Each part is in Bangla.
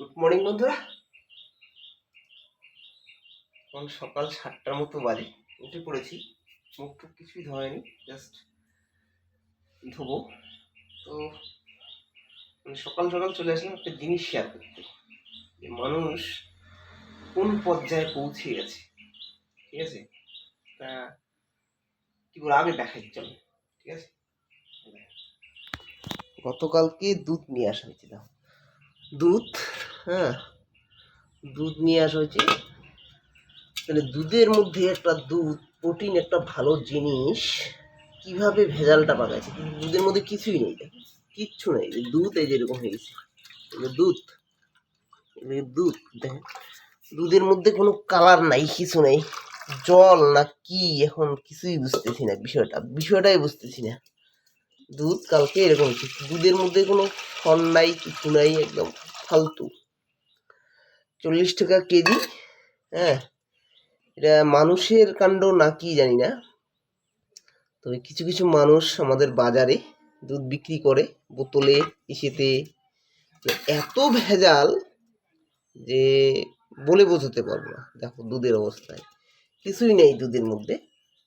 গুড মর্নিং বন্ধুরা। এখন সকাল সাতটার মতো বাজে। উঠে পড়েছি। মুখ টুক কিছুই ধোয়নি জাস্ট ধোবো। তো মানে সকাল সকাল চলে আসলাম একটা জিনিস শেয়ার করতে। যে মানুষ কোন পর্যায়ে পৌঁছে গেছে। ঠিক আছে? তা কি বলে আগে দেখাই চল। ঠিক আছে? গতকালকে দুধ নিয়ে আসা হয়েছিল। দুধ হ্যাঁ দুধ নিয়ে আসা হয়েছে। তাহলে দুধের মধ্যে একটা দুধ, প্রোটিন একটা ভালো জিনিস, কীভাবে ভেজালটা পাকাইছে কিন্তু দুধের মধ্যে কিছুই নেই। কিচ্ছু নেই। দুধ এই যেরকম হয়ে গেছে। দুধ। দুধ। দেখেন দুধের মধ্যে কোনো কালার নাই, কিছু নেই। জল না কি, এখন কিছুই বুঝতেছি না বিষয়টা। বিষয়টাই বুঝতেছি না। দুধ কালকে এরকম দুধের মধ্যে কোনো ফল নাই, কিছু নাই, একদম ফালতু। চল্লিশ টাকা কেজি হ্যাঁ? এটা মানুষের কাণ্ড না কি জানি না। তবে কিছু কিছু মানুষ আমাদের বাজারে দুধ বিক্রি করে, বোতলে, ইসেতে। এত ভেজাল যে বলে বোঝাতে পারব না। দেখো দুধের অবস্থায়। কিছুই নেই দুধের মধ্যে।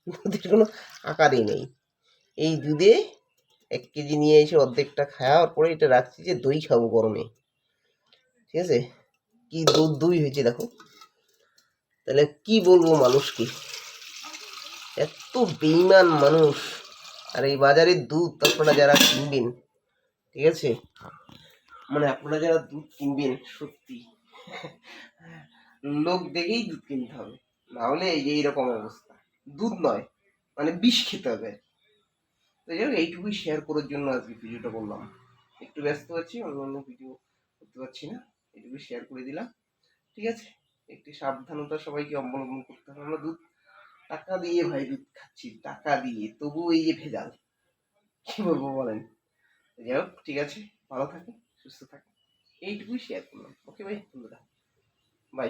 দুধের কোনো আকারই নেই। এই দুধে এক কেজি নিয়ে এসে অর্ধেকটা খাওয়ার পরে এটা রাখছি যে দই খাব গরমে। ঠিক আছে? কি দই হয়েছে দেখো। তাহলে কি বলব মানুষকে? এত বেইমান মানুষ। আর এই বাজারে দুধ আপনারা যারা কিনবেন, ঠিক আছে? মানে আপনারা যারা দুধ কিনবেন, সত্যি। লোক দেখেই দুধ কিনতে হবে। না হলে এইরকম অবস্থা। দুধ নয় মানে বিষ খেতে হবে। তো যাই হোক, এইটুকুই শেয়ার করার জন্য আজকে ভিডিওটা করলাম। একটু ব্যস্ত আছি, অন্য অন্য ভিডিও করতে পারছি না। এইটুকু শেয়ার করে দিলাম। ঠিক আছে? একটি সাবধানতা সবাইকে অবলম্বন করতে হবে। আমরা দুধ, টাকা দিয়ে ভাই দুধ খাচ্ছি, টাকা দিয়ে। তবুও এই যে ভেজাল। কি বলব বলেন? যাই হোক, ঠিক আছে? ভালো থাকে সুস্থ থাকে এইটুকুই শেয়ার করলাম। ওকে ভাই বন্ধুরা। বাই